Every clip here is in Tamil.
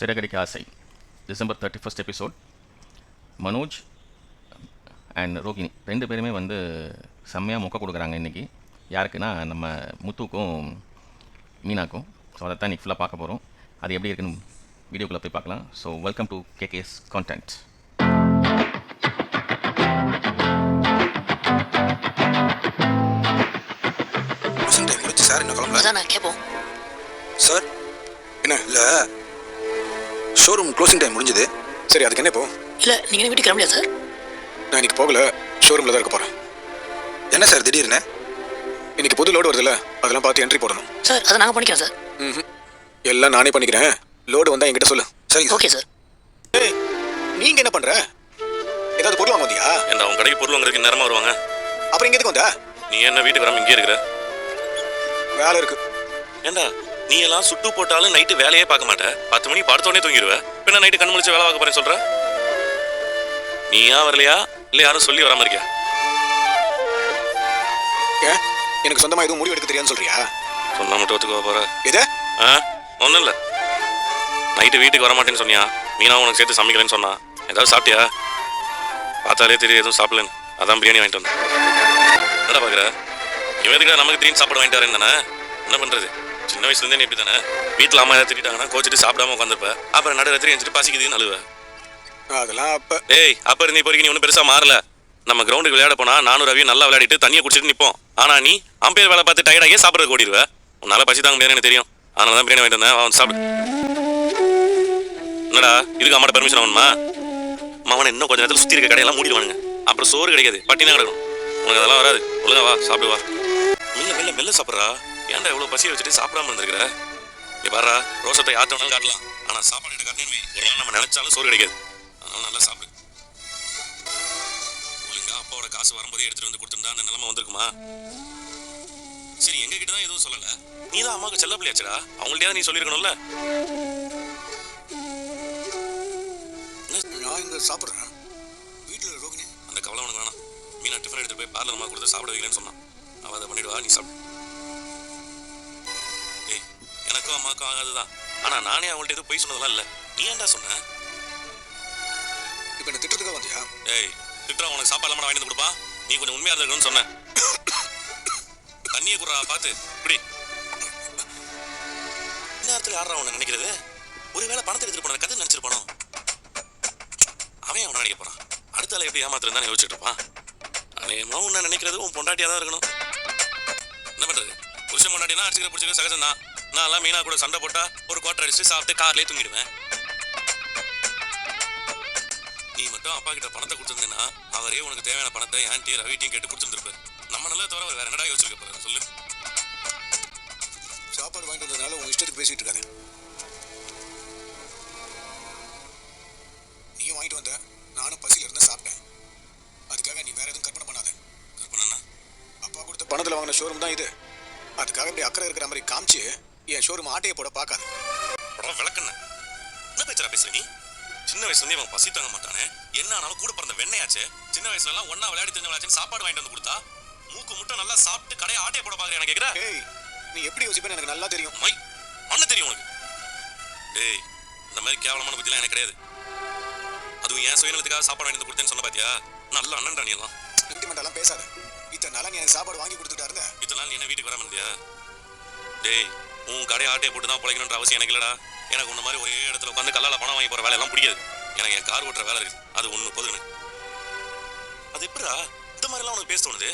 Siragadikka Aasai. December thirty first episode Manoj and Rohini ரெண்டு பேருமே வந்து செம்மையாக முக்க கொடுக்குறாங்க இன்றைக்கி யாருக்குன்னா நம்ம முத்துக்கும் மீனாக்கும். ஸோ அதை தான் இன்றைக்கி ஃபுல்லாக பார்க்க போகிறோம் அது எப்படி இருக்குன்னு வீடியோக்குள்ளே போய் பார்க்கலாம். So welcome to KKS content sir என்ன கிளம்பல கேட்போம் சார் என்ன இல்லை ஷோரூம் க்ளோசிங் டைம் முடிஞ்சது. சரி அதுக்கு என்ன இப்போ? இல்லை நீங்கள் என்ன வீட்டுக்கு கிளம்பலையா சார் நான் இன்னைக்கு போகல. ஷோரூமில் தான் இருக்க போகிறேன் என்ன சார் திடீர்னு? இன்னைக்கு புது லோடு வருதுல்ல அதெல்லாம் பார்த்து என்ட்ரி போடணும். சார் அதை நாங்கள் பண்ணிக்கிறோம் சார் ம் எல்லாம் நானே பண்ணிக்கிறேன். லோடு வந்தால் என்கிட்ட சொல்லு. சரி ஓகே சார் ஏய் நீங்கள் என்ன பண்ணுற ஏதாவது பொருள் வாங்க வந்தியா? ஏன்டா உன் கடைக்கு பொருள் வாங்குறதுக்கு நேரமா வருவாங்க? அப்புறம் இங்கே எதுக்கு வந்தா? நீ என்ன வீட்டுக்கு வராம இங்கே இருக்கிற? வேலை இருக்கு. ஏன்டா நீ எல்லாம் சுட்டு போட்டாலும் நைட்டு வேலையே பார்க்க மாட்ட. பத்து மணிக்கு படுத்தோடனே தூங்கிடுவ பின்ன நைட்டு கண் முழிச்சு வேலை பார்க்க போறேன்னு சொல்ற? நீ ஏன் வரலையா? இல்லை யாரும் சொல்லி வராம இருக்கியா? ஏன் எனக்கு சொந்தமாக எதுவும் முடிவு எடுக்க தெரியாதுன்னு சொல்றியா? சொன்னா மட்டும் ஒத்துக்க போற? ஆ ஒன்றும் இல்லை. நைட்டு வீட்டுக்கு வர மாட்டேன்னு சொன்னியா? மீனா உனக்கு சேர்த்து சமைக்கலன்னு சொன்னா? ஏதாவது சாப்பிட்டியா? பார்த்தாலே தெரியும் எதுவும் சாப்பிடலன்னு. அதான் பிரியாணி வாங்கிட்டு வந்தேன். என்னடா பார்க்குற இவன் எதுக்கு நமக்கு திடீர்னு சாப்பிட வாங்கிட்டு வரேன் தானே? என்ன பண்ணுறது சின்ன வயசுலேருந்தே நீ இப்படி தானே வீட்டில் அம்மா ஏதாவது திட்டாங்கன்னா கோச்சிட்டு சாப்பிடாம உட்காந்துருப்ப அப்புறம் நடு ராத்திரி எஞ்சிட்டு பசிக்குதுன்னு அழுவ. அதெல்லாம் அப்போ ஏய் அப்போ இருந்து இப்போ வரைக்கும் நீ ஒன்றும் பெருசாக மாறல. நம்ம கிரவுண்டுக்கு விளையாட போனா நானும் ரவியும் நல்லா விளையாடிட்டு தண்ணியை குடிச்சிட்டு நிற்போம் ஆனா நீ அம்பையர் வேலை பார்த்து டயர்டாகி சாப்பிட்றதுக்கு ஓடிடுவ. உன்னால பசி தாங்க முடியாதுன்னு எனக்கு தெரியும். அதனால தான் பிரியாணி வாங்கிட்டு வந்தேன். அவன் சாப்பிடு. என்னடா இதுக்கு அம்மாட்ட பெர்மிஷன் ஆகணுமா மாமனை இன்னும் கொஞ்ச நேரத்தில் சுற்றி இருக்க கடையெல்லாம் மூடிடுவானுங்க. அப்புறம் சோறு கிடைக்காது. பட்டினா கிடக்கும் உனக்கு அதெல்லாம் வராது. ஒழுங்கா வா சாப்பிடு வா. மெல்ல மெல்ல மெல்ல சாப்பிட்றா. ஏன்டா இவ்வளோ பசியை வச்சுட்டு சாப்பிடாம இருந்திருக்கிற? இங்க பாரா ரோசத்தை யார்ட்ட வேணாலும் காட்டலாம். ஆனால் சாப்பாடு கிட்ட காட்டினு வை. ஒரு நாள் நம்ம நினைச்சாலும் சோறு கிடைக்காது. அதனால நல்லா சாப்பிடு. ஒழுங்கா அப்பாவோட காசு வரும்போதே எடுத்துட்டு வந்து கொடுத்துருந்தா அந்த நிலைமை வந்திருக்குமா? சரி எங்க கிட்ட தான் எதுவும் சொல்லல. நீ தான் அம்மாவுக்கு செல்ல பிள்ளையாச்சடா. அவங்கள்ட்டயாவது நீ சொல்லியிருக்கணும்ல. நான் இங்கே சாப்பிட்றேன். வீட்டில் ரோகிணி. அந்த கவலை உனக்கு வேணாம். மீனா டிஃபன் எடுத்துட்டு போய் பார்லர் அம்மா கொடுத்து சாப்பிட வைக்கலன்னு சொன்னான். அவள் அதை பண்ணிடுவா நீ சாப்பிடு. அம்மாவுக்கும் ஆகாதுதான். ஆனா நானே அவங்கள்ட்ட எதுவும் போய் சொன்னதெல்லாம் இல்லை. நீ ஏன்டா சொன்ன? இப்போ என்ன திட்டத்துக்காக வந்தியா? ஏய் திட்டுறா உனக்கு சாப்பாடு இல்லாம வந்து கொடுப்பா. நீ கொஞ்சம் உண்மையா இருக்கணும்னு சொன்னேன் தண்ணியை குடுறா பார்த்து இப்படி நேரத்தில் யாரா உன்னை நினைக்கிறது? ஒருவேளை பணத்தை எடுத்துட்டு போன கதை நினைச்சிருப்பானோ? அவன் அவனை நினைக்க போறான். அடுத்த ஆளை எப்படி ஏமாத்துறது தான் யோசிச்சுட்டு இருப்பான். அவன் உன்னை நினைக்கிறது உன் பொண்டாட்டியா தான் இருக்கணும். என்ன பண்றது? புருஷன் பொண்டாட்டினா அடிச்சுக்கிற பிடிச்சிக்கிற சகஜம் தான் நான் எல்லாம் மீனா கூட சண்டை போட்டா ஒரு குவார்டர் அடிச்சு சாப்பிட்டு கார்லயே தூங்கிடுவேன். நீ மட்டும் அப்பா கிட்ட பணத்தை கொடுத்துருந்தேன்னா அவரே உனக்கு தேவையான பணத்தை ஆன்டி ரவிட்டையும் கேட்டு கொடுத்துருப்பாரு நம்ம நல்லா தவிர வேற என்னடா யோசிச்சிருக்க போறாரு? சொல்லு. சாப்பாடு வாங்கிட்டு வந்ததுனால உங்க இஷ்டத்துக்கு பேசிட்டு இருக்காது. நீயும் வாங்கிட்டு வந்த நானும் பசியில இருந்து சாப்பிட்டேன். அதுக்காக நீ வேற எதுவும் கற்பனை பண்ணாத. கற்பனா அப்பா கொடுத்த பணத்துல வாங்கின ஷோரூம் தான் இது. அதுக்காக இப்படி அக்கறை இருக்கிற மாதிரி காமிச்சு என் ஷோரூம் ஆட்டையை போட பார்க்காது. படம் விளக்குன என்ன பேச்சுறா பேசுற நீ சின்ன வயசுல இருந்தே அவன் பசி தாங்க மாட்டானே. என்ன ஆனாலும் கூட பிறந்த வெண்ணையாச்சே. சின்ன வயசுல எல்லாம் ஒண்ணா விளையாடி தெரிஞ்சவளாச்சுன்னு சாப்பாடு வாங்கிட்டு வந்து கொடுத்தா? மூக்கு முட்டை நல்லா சாப்பிட்டு கடையை ஆட்டையை போட பாக்குறேன் எனக்கு கேக்குற ஏய் நீ எப்படி யோசிப்பேன்னு எனக்கு நல்லா தெரியும். மை மண்ண தெரியும் உனக்கு. டேய் இந்த மாதிரி கேவலமான புத்திலாம் எனக்கு கிடையாது. அதுவும் என் சுயநலத்துக்காக சாப்பாடு வாங்கி வந்து கொடுத்தேன்னு சொன்ன பாத்தியா? நல்ல அண்ணன்டா நீ எல்லாம். சென்டிமெண்டெல்லாம் பேசாத. இத்தனை நாளா நீ எனக்கு சாப்பாடு வாங்கி கொடுத்துட்டா இருந்த? இதெல்லாம் நீ என்ன வீட்டுக்கு வராம இருந்தியா? டேய் உன் கடையை ஆட்டையை போட்டு தான் பிழைக்கணுன்ற அவசியம் எனக்கு இல்லடா. எனக்கு உன்ன மாதிரி ஒரே இடத்துல உட்காந்து கல்லால பணம் வாங்கி போற வேலையெல்லாம் பிடிக்காது. எனக்கு என் கார் ஓட்டுற வேலை இருக்குது அது ஒன்று போதுன்னு அது எப்படிடா? இந்த மாதிரிலாம் உனக்கு பேச தோணுது?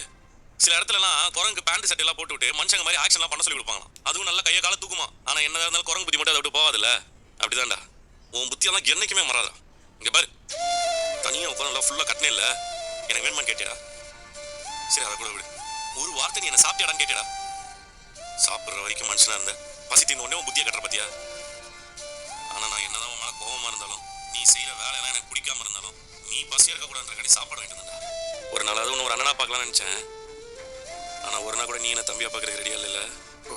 சில இடத்துலலாம் குரங்கு பேண்ட் சட்டை எல்லாம் போட்டு விட்டு மனுஷங்க மாதிரி ஆக்ஷன்லாம் பண்ண சொல்லி கொடுப்பாங்களாம். அதுவும் நல்லா கையை கால தூக்குமா? ஆனால் என்னதான் இருந்தாலும் குரங்கு புத்தி மட்டும் அதை விட்டு போகாதுல்ல. அப்படிதான்டா. உன் புத்தியெல்லாம் என்னைக்குமே மறாதா? இங்கே பாரு. தனியாக உட்காந்து நல்லா ஃபுல்லா கட்டினே இல்லை. எனக்கு வேணுமான்னு கேட்டியடா சரி அதை கூட விடு. ஒரு வார்த்தை நீ என்ன சாப்பிட்டியாடான்னு கேட்டியடா? சாப்பிட்ற வரைக்கும் மனுஷனாக இருந்தேன் பசி தீர்ந்த உடனே உன் புத்தியை கட்டுற பத்தியா? ஆனால் நான் என்னதான் உன் மேல கோவமா இருந்தாலும் நீ செய்யற வேலையெல்லாம் எனக்கு பிடிக்காம இருந்தாலும் நீ பசி கடி சாப்பாடு வாங்கிட்டு வந்தா ஒரு நாள் அது ஒன்று ஒரு அண்ணனா பார்க்கலாம்னு நினச்சேன். ஆனால் ஒரு நாள் கூட நீ என்ன தம்பியாக பார்க்குறதுக்கு ரெடியாக இல்லை ஓ.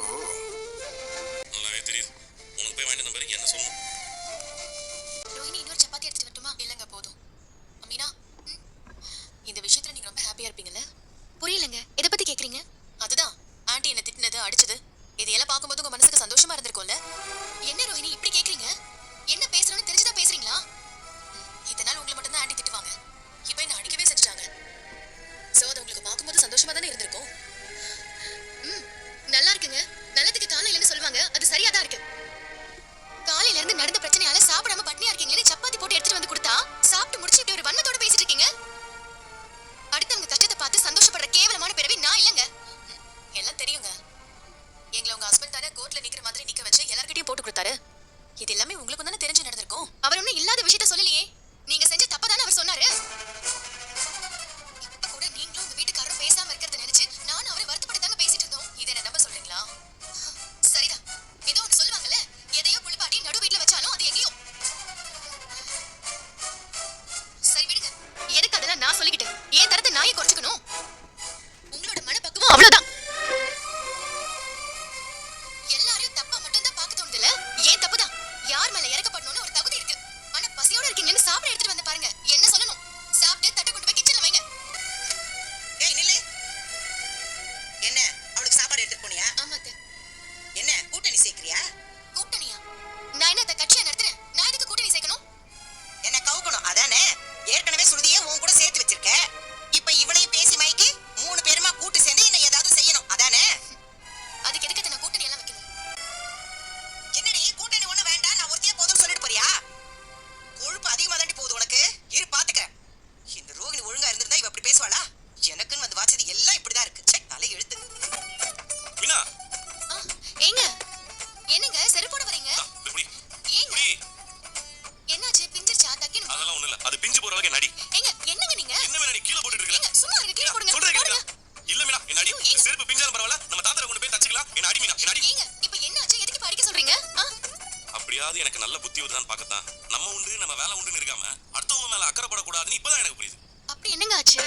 அப்படியாவது எனக்கு நல்ல புத்தி வருதான்னு பார்க்கத்தான். நம்ம உண்டு நம்ம வேலை உண்டுன்னு இருக்காம அடுத்தவங்க மேல அக்கறைப்படக்கூடாதுன்னு இப்பதான் எனக்கு புரியுது. அப்படி என்னங்க ஆச்சு?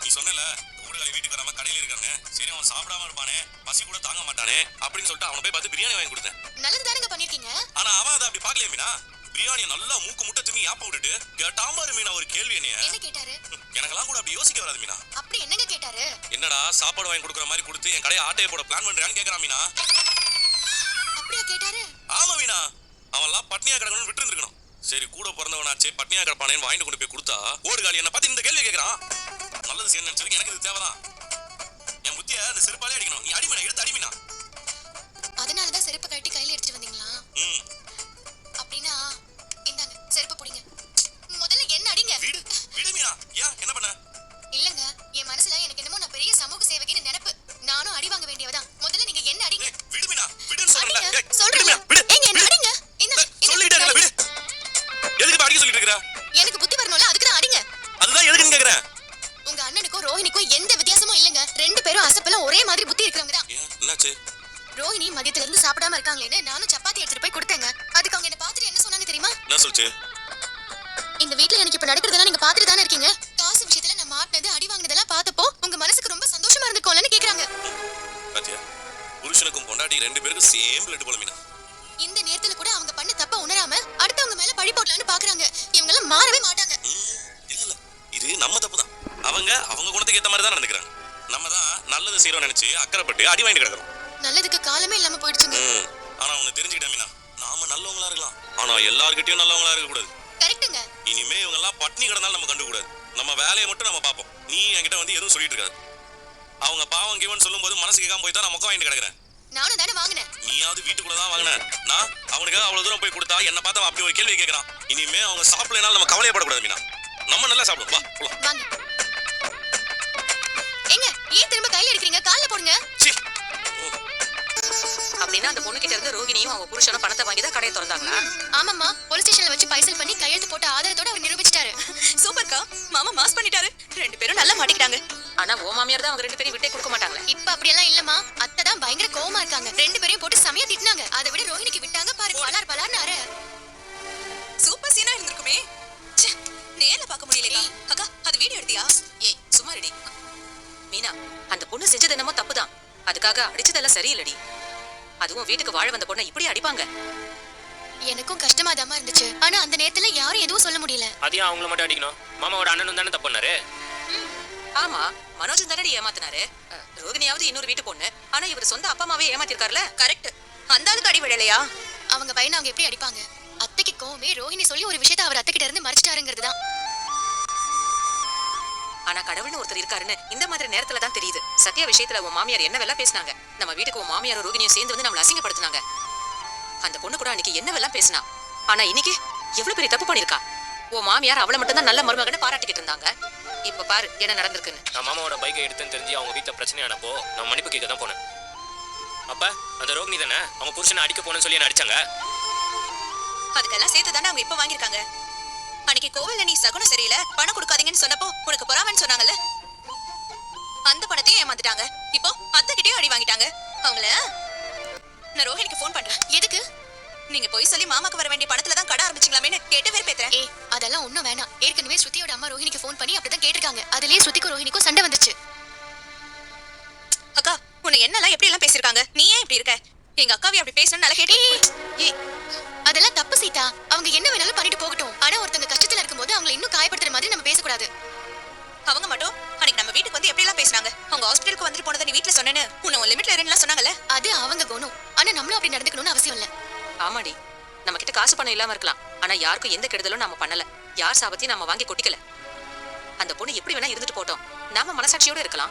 நீ சொன்னல ஊடுகாலி வீட்டுக்கு வராம கடையில இருக்காங்க. சரி அவன் சாப்பிடாம இருப்பானே பசி கூட தாங்க மாட்டானே அப்படின்னு சொல்லிட்டு அவனை போய் பார்த்து பிரியாணி வாங்கி கொடுத்தேன். நல்லது தானங்க பண்ணிருக்கீங்க? ஆனா அவன் அதை அப்படி பார்க்கலையே மீனா? பிரியாணியை நல்லா மூக்கு முட்டை தின்னி யாப்ப விட்டுட்டு கேட்டாம மீனா ஒரு கேள்வி என்னைய? என்ன கேட்டாரு? எனக்கெல்லாம் கூட அப்படி யோசிக்க வராது மீனா. அப்படி என்னங்க கேட்டாரு? என்னடா சாப்பாடு வாங்கி கொடுக்குற மாதிரி கொடுத்து என் கடையை ஆட்டையை போட பிளான் பண்றான்னு கேக்குறான் மீனா. அப்படியா கேட்டாரு? ஆமா மீனா. அவன்லாம் பட்னியா கிடக்கணும்னு விட்டு இருந்திருக்கணும் சரி கூட பிறந்தவனாச்சே பட்னியா கிடப்பானேன்னு வாங்கிட்டு கொண்டு போய் கொடுத்தா ஓடுகாலி என்ன பார்த்து இந்த கேள்வி கேட்கறான் நல்லது செய்யணும்னு நினைச்சதுக்கு எனக்கு இது தேவைதான். என் புத்திய அந்த செருப்பாலே அடிக்கணும். நீ அடிமீனா எடுத்து அடிமீனா? அதனாலதான் செருப்பு கழட்டி கையில எடுத்துட்டு வந்தீங்களா? ம். அப்படின்னா இந்தாங்க செருப்பு புடிங்க. தெரியுமா என்ன சொல்லுச்சு இந்த வீட்ல எனக்கு இப்ப நடக்கிறதெல்லாம் நீங்க பாத்துட்டு தானே இருக்கீங்க? காசு விஷயத்துல நான் மாட்டினது அடி வாங்கினதெல்லாம் பார்த்தப்போ உங்க மனசுக்கு ரொம்ப சந்தோஷமா இருந்துக்கோலன்னு கேக்குறாங்க. பாத்தியா? புருஷனுக்கும் பொண்டாட்டி ரெண்டு பேருக்கும் சேம் பிளட் போல மீனா. இந்த நேரத்துல கூட அவங்க பண்ண தப்ப உணராம அடுத்தவங்க மேல பழி போடலாம்னு பாக்குறாங்க. இவங்க எல்லாம் மாறவே மாட்டாங்க. இல்ல இல்ல. இது நம்ம தப்பு தான் அவங்க அவங்க குணத்துக்கு ஏத்த மாதிரி தான் நடந்துக்கிறாங்க. நம்ம தான் நல்லது செய்யறோம் நினைச்சு அக்கறைப்பட்டு அடி வாங்கிட்டு கிடக்குறோம். நல்லதுக்கு காலமே இல்லாம போயிடுச்சுங்க. ஆனா உன்னை தெரிஞ்சுக்கிட்டேன் மீனா. நல்லவங்களா இருக்கலாம். ஆனா எல்லார்கிட்டயும் நல்லவங்களா இருக்க கூடாது கரெக்ட்டுங்க. இனிமே இவங்க எல்லாம் பட்னி கிடந்தாலும் நம்ம கண்டுக்கூடாது. நம்ம வேலையை மட்டும் நம்ம பார்ப்போம். நீ என்கிட்ட வந்து எதுவும் சொல்லிட்டு இருக்காது. அவங்க பாவம் கிவன் சொல்லும்போது மனசு கேட்காம போய் தான் நான் மொக்கம் வாங்கிட்டு கிடக்குறேன். நானும் தானே வாங்கினேன். நீயாவது வீட்டுக்குள்ள தான் வாங்கின. நான் அவனுக்காக அவ்வளவு தூரம் போய் கொடுத்தா என்ன பார்த்தா அப்படி ஒரு கேள்வி கேட்கறான். இனிமே அவங்க சாப்பிடலனாலும் நம்ம கவலையப்படக்கூடாது மீனா. நம்ம நல்லா சாப்பிடுவோம். வா போலாம். ஏங்க ஏன் திரும்ப கையில எடுக்கிறீங்க கால்ல போடுங்க. அப்படின்னா அந்த பொண்ணு கிட்ட இருந்து ரோகிணியும் அவங்க புருஷனும் பணத்தை வாங்கி தான் கடையை திறந்தாங்களா? ஆமாம்மா போலீஸ் ஸ்டேஷன்ல வச்சு பைசல் பண்ணி கையெழுத்து போட்ட ஆதாரத்தோட அவர் நிரூபிச்சிட்டாரு. சூப்பர்க்கா மாமா மாஸ் பண்ணிட்டாரு. ரெண்டு பேரும் நல்லா மாட்டிக்கிட்டாங்க. ஆனா ஓ மாமியார் தான் அவங்க ரெண்டு பேரும் விட்டே கொடுக்க மாட்டாங்களே. இப்ப அப்படியெல்லாம் இல்லம்மா. அத்தை தான் பயங்கர கோவமா இருக்காங்க. ரெண்டு பேரையும் போட்டு செமையா திட்டினாங்க. அதை விட ரோஹிணிக்கு விட்டாங்க பாரு. பலார் பலார்னு அரை சூப்பர் சீனா இருந்திருக்குமே. ச்சே, நேர்ல பார்க்க முடியலக்கா அக்கா. அது வீடியோ எடுத்தியா? ஏய் சும்மா ரெடி மீனா அந்த பொண்ணு செஞ்சது என்னமோ தப்புதான். அதுக்காக அடிச்சதெல்லாம் சரியில்லடி. அதுவும் வீட்டுக்கு வாழ வந்த பொண்ணை இப்படி அடிப்பாங்க. எனக்கும் கஷ்டமா இருந்துச்சு. ஆனா அந்த நேரத்துல யாரும் எதுவும் சொல்ல முடியல. அதையும் அவங்கள மட்டும் அடிக்கணும். மாமாவோட அண்ணனும் தானே தப்பு பண்ணாரு? ஆமா மனோஜன் தானடி ஏமாத்தினாரு. ரோகிணியாவது இன்னொரு வீட்டு பொண்ணு. ஆனா இவர் சொந்த அப்பா அம்மாவே ஏமாத்திருக்காருல? கரெக்ட். அந்த ஆளுக்கு அடி விழலையா அவங்க பையனை அவங்க எப்படி அடிப்பாங்க? அத்தைக்கு கோவமே ரோஹிணி சொல்லி ஒரு விஷயத்தை அவர் அத்தை கிட்ட இருந்து மறைச்சிட்டாருங்கிறது தான் ஆனா கடவுள்னு ஒருத்தர் இருக்காருன்னு இந்த மாதிரி நேரத்துல தான் தெரியுது. சத்யா விஷயத்துல உன் மாமியார் என்ன வெல்லாம் பேசினாங்க? நம்ம வீட்டுக்கு உன் மாமியார் ரோகிணியும் சேர்ந்து வந்து நம்மள அசிங்கப்படுத்தினாங்க. அந்த பொண்ணு கூட அன்னைக்கு என்னவெல்லாம் பேசினா? ஆனா இன்னைக்கு எவ்வளவு பெரிய தப்பு பண்ணிருக்கா உன் மாமியார் அவளை மட்டும் தான் நல்ல மருமகன்னு பாராட்டிக்கிட்டு இருந்தாங்க. இப்ப பாரு என்ன நடந்திருக்குன்னு. நான் மாமாவோட பைக்கை எடுத்தேன்னு தெரிஞ்சு அவங்க வீட்டில் பிரச்சனையானப்போ நான் மன்னிப்பு கேட்க தான் போனேன். அப்ப அந்த ரோகிணி தானே? அவங்க புருஷனை அடிக்க போனேன்னு சொல்லி என்ன அடிச்சாங்க? அதுக்கெல்லாம் சேர்த்து தானே அவங்க இப்ப வாங்கியிருக்காங்க? அன்னைக்கு கோவில்ல நீ சகுனம் சரியில்லை பணம் கொடுக்காதீங்கன்னு சொன்னப்போ உனக்கு பொறாமன்னு சொன்னாங்கல்ல? அந்த பணத்தையும் ஏமாத்திட்டாங்க. இப்போ அத்தை கிட்டயும் அடி வாங்கிட்டாங்க. அவங்கள நான் ரோஹிணிக்கு ஃபோன் பண்றேன். எதுக்கு? நீங்க போய் சொல்லி மாமாக்கு வர வேண்டிய பணத்துல தான் கடை ஆரம்பிச்சிங்களாமேன்னு கேட்டு வேறு பேத்துறேன் ஏய் அதெல்லாம் ஒண்ணும் வேணாம். ஏற்கனவே ஸ்ருதியோட அம்மா ரோஹிணிக்கு ஃபோன் பண்ணி அப்படிதான் கேட்டிருக்காங்க. அதுலயே ஸ்ருதிக்கும் ரோஹிணிக்கும் சண்டை வந்துச்சு அக்கா உன்னை என்னெல்லாம் எப்படி எல்லாம் பேசிருக்காங்க நீ ஏன் இப்படி இருக்க? எங்க அக்காவை அப்படி பேசணும்னு நல்லா கேட்டு ஏய் அதெல்லாம் தப்பு சீதா. அவங்க என்ன வேணாலும் பண்ணிட்டு போகட்டும். ஆனா ஒருத்தங்க கஷ்டத்துல இருக்கும்போது அவங்களை இன்னும் காயப்படுத்துற மாதிரி நம்ம பேசக்கூடாது. அவங்க மட்டும்? அன்னைக்கு நம்ம வீட்டுக்கு வந்து எப்படி எல்லாம் பேசினாங்க அவங்க ஹாஸ்பிட்டலுக்கு வந்துட்டு போனதை நீ வீட்டுல சொன்னேன்னு உன்னை உன் லிமிட்ல இருன்னு சொன்னாங்கல்ல? அது அவங்க குணம். ஆனா நம்மளும் அப்படி நடந்துக்கணும்னு அவசியம் இல்ல. ஆமாடி. நம்ம கிட்ட காசு பணம் இல்லாம இருக்கலாம். ஆனா யாருக்கும் எந்த கெடுதலும் நாம பண்ணல. யார் சாபத்தையும் நாம வாங்கி கொட்டிக்கல. அந்த பொண்ணு எப்படி வேணா இருந்துட்டு போட்டோம். நாம மனசாட்சியோட இருக்கலாம்.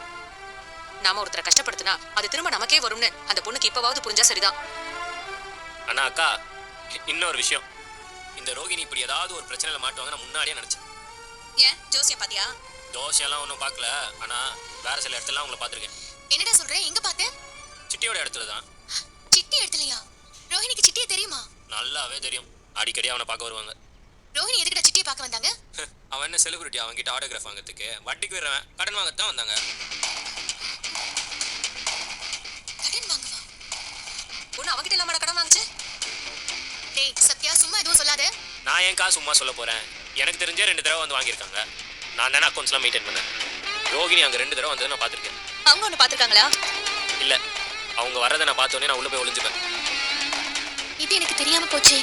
நாம ஒருத்தரை கஷ்டப்படுத்தினா அது திரும்ப நமக்கே வரும்னு அந்த பொண்ணுக்கு இப்பவாவது புரிஞ்சா சரிதான். ஆனா அக்கா இன்னொரு விஷயம். இந்த ரோகிணி இப்படி ஏதாவது ஒரு பிரச்சனையில மாட்டுவாங்க நான் முன்னாடியே நினைச்சேன். ஏன்? ஜோசியம் பாத்தியா? தோசையெல்லாம் ஒன்றும் பார்க்கல. ஆனா வேற சில இடத்துல உங்களை பார்த்துருக்கேன். என்னடா சொல்றேன் எங்க பார்த்த? சிட்டியோட இடத்துல தான். சிட்டி எடுத்துலையா ரோஹிணிக்கு சிட்டியே தெரியுமா? நல்லாவே தெரியும். அடிக்கடி அவனை பார்க்க வருவாங்க. ரோஹிணி எதுக்குடா சிட்டியை பார்க்க வந்தாங்க? அவன் என்ன செலிபிரிட்டி அவன்கிட்ட ஆட்டோகிராஃப் வாங்குறதுக்கு. வட்டிக்கு வரவன் கடன் வாங்கத்தான் வந்தாங்க. கடன் வாங்குவா? பொண்ணு அவகிட்ட இல்லாம கடன் வாங்குச்சு? டேய் சத்யா சும்மா எதுவும் சொல்லாத. நான் ஏன் காசு சும்மா சொல்ல போறேன்? எனக்கு தெரிஞ்சே ரெண்டு தடவை வந்து வாங்கியிருக்காங்க. நான் தானே அக்கௌண்ட்ஸ்லாம் மெயின்டைன் பண்ணேன்? ரோகிணி அங்கே ரெண்டு தடவை வந்ததை நான் பார்த்துருக்கேன். அவங்க ஒண்ணு பாத்திருக்காங்களா இல்லை. அவங்க வர்றதை நான் பார்த்தோன்னே நான் உள்ளே போய் ஒளிஞ்சுப்பேன். இது எனக்கு தெரியாம போச்சே.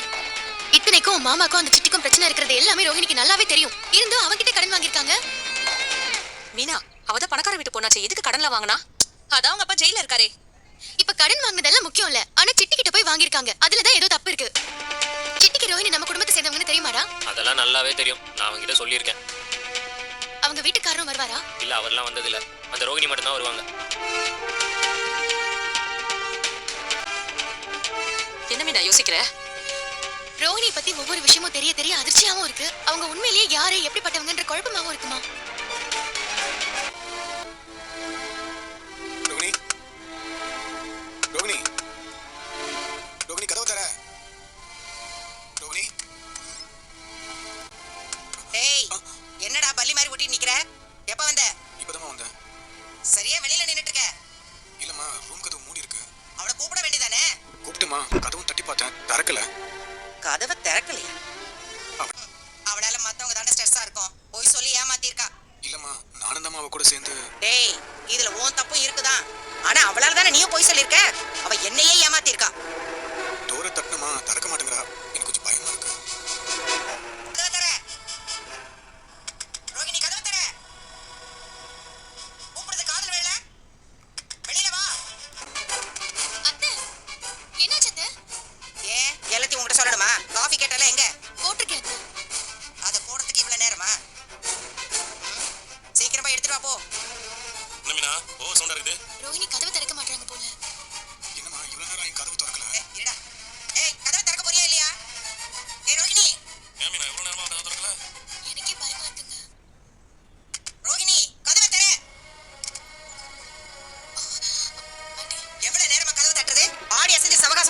இத்தனைக்கும் மாமாக்கும் அந்த சிட்டிக்கும் பிரச்சனை இருக்கிறது எல்லாமே ரோஹிணிக்கு நல்லாவே தெரியும். இருந்தும் அவகிட்ட கடன் வாங்கியிருக்காங்க. மீனா அவதான் பணக்கார வீட்டு பொண்ணாச்சே எதுக்கு கடன்ல வாங்கினா? அதான் அவங்க அப்பா ஜெயில இருக்காரே. இப்ப கடன் வாங்குனதெல்லாம் முக்கியம் இல்ல. ஆனா சிட்டி கிட்ட போய் வாங்கியிருக்காங்க. அதுலதான் ஏதோ தப்பு இருக்கு. சிட்டிக்கு ரோஹிணி நம்ம குடும்பத்தை சேர்ந்தவங்கன்னு தெரியுமாடா? அதெல்லாம் நல்லாவே தெரியும். நான் அவங்ககிட்ட சொல்லியிருக்கேன். அவங்க வீட்டுக்காரரும் வருவாரா? இல்லை அவர்லாம் வந்ததில்லை. அந்த ரோகிணி மட்டும்தான் வருவாங்க. என்ன மீனா யோசிக்கிற? ரோஹிணி பத்தி ஒவ்வொரு விஷயமும் தெரிய தெரிய அதிர்ச்சியாவும் இருக்கு. அவங்க உண்மையிலேயே யாரு எப்படிப்பட்டவங்கன்ற குழப்பமாவும் இருக்குமா? கூப்பிட்டுமா கதவும் தட்டி பார்த்தேன். திறக்கல. கதவை திறக்கலையா? அவளால மத்தவங்க தானே ஸ்ட்ரெஸ்ஸா இருக்கும். போய் சொல்லி ஏமாத்திருக்கா. இல்லம்மா நானும் தான் அவ கூட சேர்ந்து டேய் இதுல உன் தப்பும் இருக்குதான் ஆனா அவளால தானே நீயும் போய் சொல்லிருக்க? அவ என்னையே ஏமாத்திருக்கா. டோரை தட்டுமா திறக்க மாட்டேங்கிறா.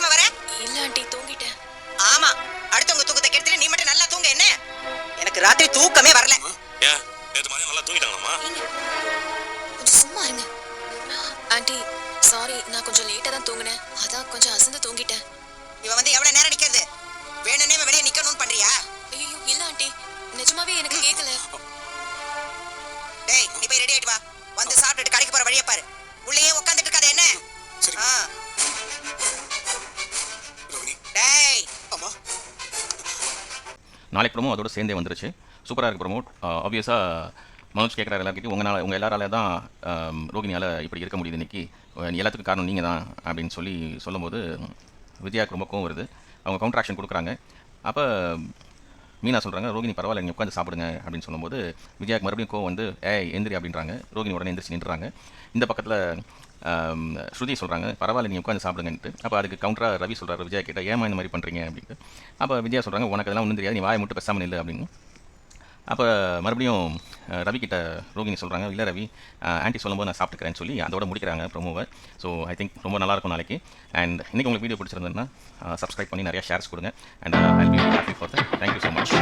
சவகாசமா வர? இல்ல ஆண்டி தூங்கிட்டேன். ஆமா. அடுத்தவங்க தூக்கத்தை கெடுத்துட்டு நீ மட்டும் நல்லா தூங்க என்ன? எனக்கு ராத்திரி தூக்கமே வரல. ஏன்? நேற்று மாதிரி நல்லா கொஞ்சம் சும்மா இருங்க. ஆண்டி சாரி நான் கொஞ்சம் லேட்டா தான் தூங்கினேன். அதான் கொஞ்சம் அசந்து தூங்கிட்டேன். இவன் வந்து எவ்வளவு நேரம் நிக்கிறது? வேணும்னே வெளியே நிக்கணும்னு பண்றியா? ஐயோ இல்ல ஆண்டி. நிஜமாவே எனக்கு கேட்கல டேய் நீ போய் ரெடி ஆயிட்டு வா. வந்து சாப்பிட்டுட்டு கடைக்கு போற வழியை பாரு. உள்ளேயே உட்காந்துட்டு இருக்காத என்ன? சரி. நாளைக்கு ப்ரோமோ அதோட சேர்ந்தே வந்துருச்சு. சூப்பராக இருக்குது ப்ரோமோட் ஆப்வியஸாக மனோஜ் கேட்குறாரு எல்லாருக்கிட்டையும் உங்களால் உங்கள் எல்லாரால தான் ரோகிணியால் இப்படி இருக்க முடியுது இன்னைக்கு? எல்லாத்துக்கும் காரணம் நீங்கள் தான் அப்படின்னு சொல்லி சொல்லும்போது வித்யாவுக்கு ரொம்ப கோவம் வருது. அவங்க கவுண்டர் ஆக்ஷன் கொடுக்குறாங்க. அப்போ மீனா சொல்கிறாங்க ரோகிணி பரவாயில்ல நீங்கள் உட்காந்து சாப்பிடுங்க அப்படின்னு சொல்லும்போது விஜயாக்கு மறுபடியும் கோவம் வந்து ஏ எந்திரி அப்படின்றாங்க. ரோகிணி உடனே எந்திரிச்சு நின்றுறாங்க. இந்த பக்கத்தில் ஸ்ருதி சொல்கிறாங்க பரவாயில்ல நீங்கள் உட்காந்து சாப்பிடுங்கன்ட்டு. அப்போ அதுக்கு கவுண்டராக ரவி சொல்கிறார் விஜயா கிட்ட ஏமா இந்த மாதிரி பண்ணுறீங்க அப்படின்ட்டு. அப்போ விஜயா சொல்கிறாங்க உனக்கு அதெல்லாம் ஒன்றும் தெரியாது நீ வாயை மட்டும் பெசாமல் இல்லை அப்படின்னு. அப்போ மறுபடியும் ரவி கிட்ட ரோகிணி சொல்கிறாங்க இல்லை ரவி ஆன்ட்டி சொல்லும்போது நான் சாப்பிட்டுக்கிறேன்னு சொல்லி அதோட முடிக்கிறாங்க ப்ரொமோவை ஸோ ஐ திங்க் ரொம்ப நல்லாயிருக்கும் நாளைக்கு. அண்ட் இன்றைக்கி உங்களுக்கு வீடியோ பிடிச்சிருந்ததுன்னா சப்ஸ்கிரைப் பண்ணி நிறையா ஷேர்ஸ் கொடுங்க. And I be happy for thank you so much